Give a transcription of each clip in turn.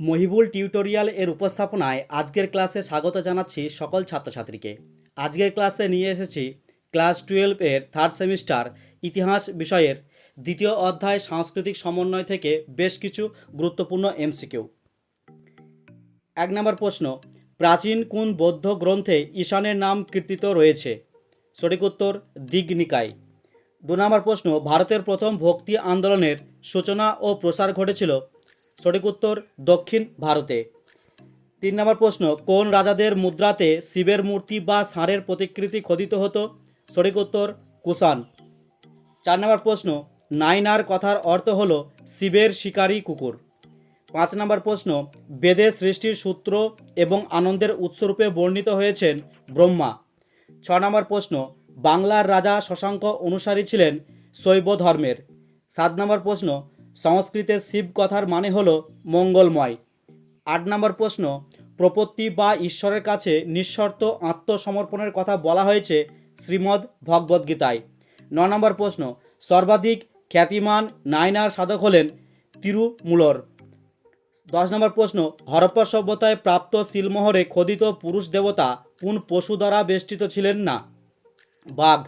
Mohibul tutorial এর উপস্থাপনায় আজকের ক্লাসে স্বাগত জানাচ্ছি সকল ছাত্রছাত্রীকে। আজকের ক্লাসে নিয়ে এসেছি ক্লাস টুয়েলভ এর থার্ড সেমিস্টার ইতিহাস বিষয়ের দ্বিতীয় অধ্যায় সাংস্কৃতিক সমন্বয় থেকে বেশ কিছু গুরুত্বপূর্ণ এমসিকিউ। এক নম্বর প্রশ্ন, প্রাচীন কোন বৌদ্ধ গ্রন্থে ঈশানের নাম কীর্তিত রয়েছে? সঠিক উত্তর দিগনিকায় দু নম্বর প্রশ্ন, ভারতের প্রথম ভক্তি আন্দোলনের সূচনা ও প্রসার ঘটেছিল সঠিক উত্তর দক্ষিণ ভারতে। তিন নম্বর প্রশ্ন, কোন রাজাদের মুদ্রাতে শিবের মূর্তি বা ষাঁড়ের প্রতিকৃতি খোদিত হতো? সঠিক উত্তর, কুষাণ। চার নম্বর প্রশ্ন, নাইনার কথার অর্থ হল শিবের শিকারী কুকুর। পাঁচ নম্বর প্রশ্ন বেদের সৃষ্টির সূত্র এবং আনন্দের উৎসরূপে বর্ণিত হয়েছেন ব্রহ্মা। ছ নম্বর প্রশ্ন, বাংলার রাজা শশাঙ্ক অনুসারী ছিলেন শৈব ধর্মের। সাত নম্বর প্রশ্ন সংস্কৃতে শিব কথার মানে হল মঙ্গলময়। আট নম্বর প্রশ্ন, প্রপত্তি বা ঈশ্বরের কাছে নিঃশর্ত আত্মসমর্পণের কথা বলা হয়েছে শ্রীমদ্ ভগবদ্গীতায় ন নম্বর প্রশ্ন, সর্বাধিক খ্যাতিমান নাইনার সাধক হলেন তিরুমূলর। দশ নম্বর প্রশ্ন, হরপ্পা সভ্যতায় প্রাপ্ত শিলমোহরে খোদিত পুরুষ দেবতা কোন পশু দ্বারা বেষ্টিত ছিলেন না? বাঘ।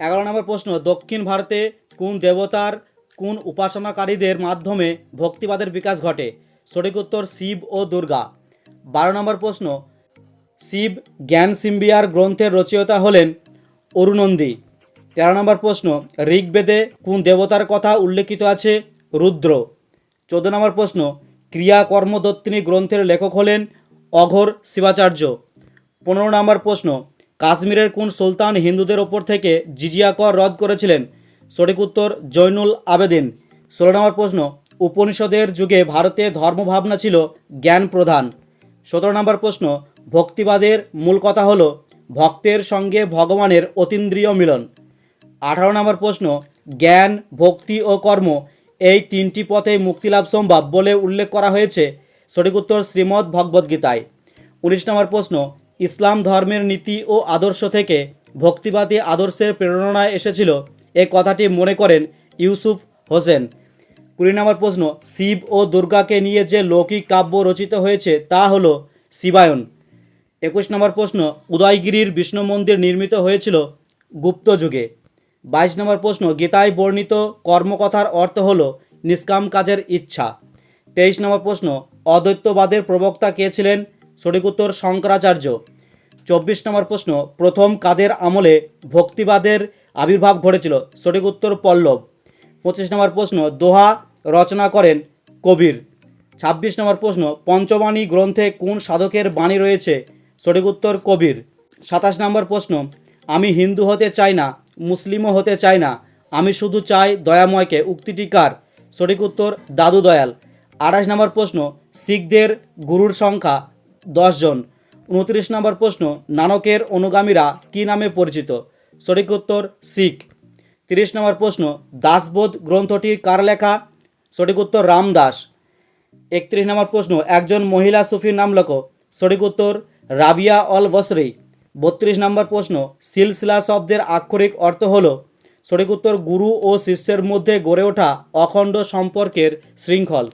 এগারো নম্বর প্রশ্ন, দক্ষিণ ভারতে কোন দেবতার কোন উপাসনাকারীদের মাধ্যমে ভক্তিবাদের বিকাশ ঘটে? সঠিক উত্তর শিব ও দুর্গা। বারো নম্বর প্রশ্ন, শিব জ্ঞান সিম্বিয়ার গ্রন্থের রচয়িতা হলেন অরুণন্দী। তেরো নম্বর প্রশ্ন, ঋগ্বেদে কোন দেবতার কথা উল্লেখিত আছে? রুদ্র। চোদ্দ নম্বর প্রশ্ন ক্রিয়া কর্মদত্তিনী গ্রন্থের লেখক হলেন অঘোর শিবাচার্য। পনেরো নম্বর প্রশ্ন, কাশ্মীরের কোন সুলতান হিন্দুদের ওপর থেকে জিজিয়া কর রদ করেছিলেন? সঠিক উত্তর জৈনুল আবেদিন। ষোলো নম্বর প্রশ্ন, উপনিষদের যুগে ভারতে ধর্মভাবনা ছিল জ্ঞান প্রধান সতেরো নম্বর প্রশ্ন, ভক্তিবাদের মূল কথা হল ভক্তের সঙ্গে ভগবানের অতীন্দ্রিয় মিলন। আঠারো নম্বর প্রশ্ন, জ্ঞান, ভক্তি ও কর্ম এই তিনটি পথে মুক্তিলাভ সম্ভব বলে উল্লেখ করা হয়েছে। সঠিক উত্তর শ্রীমদ্ ভগবদ্গীতায় উনিশ নম্বর প্রশ্ন, ইসলাম ধর্মের নীতি ও আদর্শ থেকে ভক্তিবাদী আদর্শের প্রেরণায় এসেছিল এ কথাটি মনে করেন ইউসুফ হোসেন। কুড়ি নম্বর প্রশ্ন, শিব ও দুর্গাকে নিয়ে যে লৌকিক কাব্য রচিত হয়েছে তা হলো শিবায়ন। একুশ নম্বর প্রশ্ন, উদয়গিরির বিষ্ণু মন্দির নির্মিত হয়েছিল গুপ্ত যুগে। বাইশ নম্বর প্রশ্ন, গীতায় বর্ণিত কর্মকথার অর্থ হল নিষ্কাম কাজের ইচ্ছা। তেইশ নম্বর প্রশ্ন, অদ্বৈতবাদের প্রবক্তা কে ছিলেন? সঠিক উত্তর, শঙ্করাচার্য। চব্বিশ নম্বর প্রশ্ন, প্রথম কাদের আমলে ভক্তিবাদের আবির্ভাব ঘটেছিল। সঠিক উত্তর পল্লব। পঁচিশ নম্বর প্রশ্ন, দোহা রচনা করেন কবির। ছাব্বিশ নম্বর প্রশ্ন, পঞ্চবাণী গ্রন্থে কোন সাধকের বাণী রয়েছে? সঠিক উত্তর কবির। সাতাশ নম্বর প্রশ্ন, আমি হিন্দু হতে চাই না, মুসলিমও হতে চাই না, আমি শুধু চাই দয়াময়কে। উক্তিটি কার? সঠিক উত্তর, দাদু দয়াল। আঠাশ নম্বর প্রশ্ন, শিখদের গুরুর সংখ্যা জন। উনত্রিশ নম্বর প্রশ্ন, নানকের অনুগামীরা কী নামে পরিচিত? সঠিক উত্তর শিখ। তিরিশ নম্বর প্রশ্ন, দাসবোধ গ্রন্থটি কার লেখা? সঠিক উত্তর রামদাস একত্রিশ নম্বর প্রশ্ন, একজন মহিলা সুফির নাম লেখো? সঠিক উত্তর রাবিয়া অল বসরি। বত্রিশ নম্বর প্রশ্ন, সিলসিলা শব্দের আক্ষরিক অর্থ হল সঠিক উত্তর গুরু ও শিষ্যের মধ্যে গড়ে ওঠা অখণ্ড সম্পর্কের শৃঙ্খল।